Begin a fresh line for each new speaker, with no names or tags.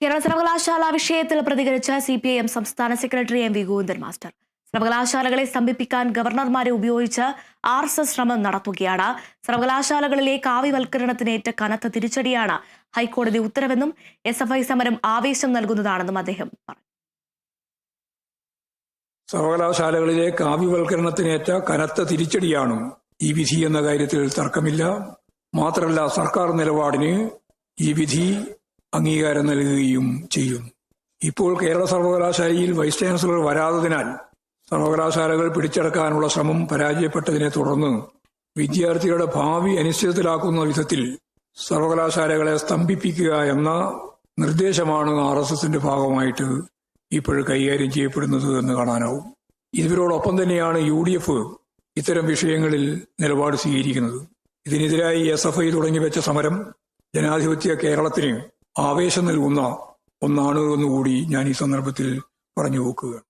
കേരള സർവകലാശാല വിഷയത്തിൽ പ്രതികരിച്ച സി പി ഐ എം സംസ്ഥാന secretary M V Govindan master. സർവകലാശാലകളെ സ്തംഭിപ്പിക്കാൻ ഗവർണർമാരെ ഉപയോഗിച്ച് ആർ എസ് എസ് ശ്രമം നടത്തുകയാണ്. സർവകലാശാലകളിലെ കാവ്യവൽക്കരണത്തിനേറ്റ കനത്ത തിരിച്ചടിയാണ് ഹൈക്കോടതി ഉത്തരവെന്നും എസ് എഫ് ഐ സമരം ആവേശം നൽകുന്നതാണെന്നും അദ്ദേഹം പറഞ്ഞു.
സർവകലാശാലകളിലെ കാവ്യവൽക്കരണത്തിനേറ്റ കനത്ത തിരിച്ചടിയാണ് ഈ വിധി എന്ന കാര്യത്തിൽ തർക്കമില്ല. മാത്രമല്ല സർക്കാർ നിലപാടിന് ഈ വിധി അംഗീകാരം നൽകുകയും ചെയ്യുന്നു ഇപ്പോൾ കേരള സർവകലാശാലയിൽ വൈസ് ചാൻസലർ വരാത്തതിനാൽ സർവകലാശാലകൾ പിടിച്ചടക്കാനുള്ള ശ്രമം പരാജയപ്പെട്ടതിനെ തുടർന്ന് വിദ്യാർത്ഥികളുടെ ഭാവി അനിശ്ചിതത്തിലാക്കുന്ന വിധത്തിൽ സർവകലാശാലകളെ സ്തംഭിപ്പിക്കുക എന്ന നിർദ്ദേശമാണ് ആർ എസ് എസിന്റെ ഭാഗമായിട്ട് ഇപ്പോൾ കൈകാര്യം ചെയ്യപ്പെടുന്നത് എന്ന് കാണാനാവും. ഇവരോടൊപ്പം തന്നെയാണ് യു ഡി എഫ് ഇത്തരം വിഷയങ്ങളിൽ നിലപാട് സ്വീകരിക്കുന്നത്. ഇതിനെതിരായി എസ് എഫ് ഐ തുടങ്ങി വെച്ച സമരം ജനാധിപത്യ കേരളത്തിന് ആവേശം നൽകുന്ന ഒന്നാണ് എന്നുകൂടി ഞാൻ ഈ സന്ദർഭത്തിൽ പറഞ്ഞു നോക്കുകയാണ്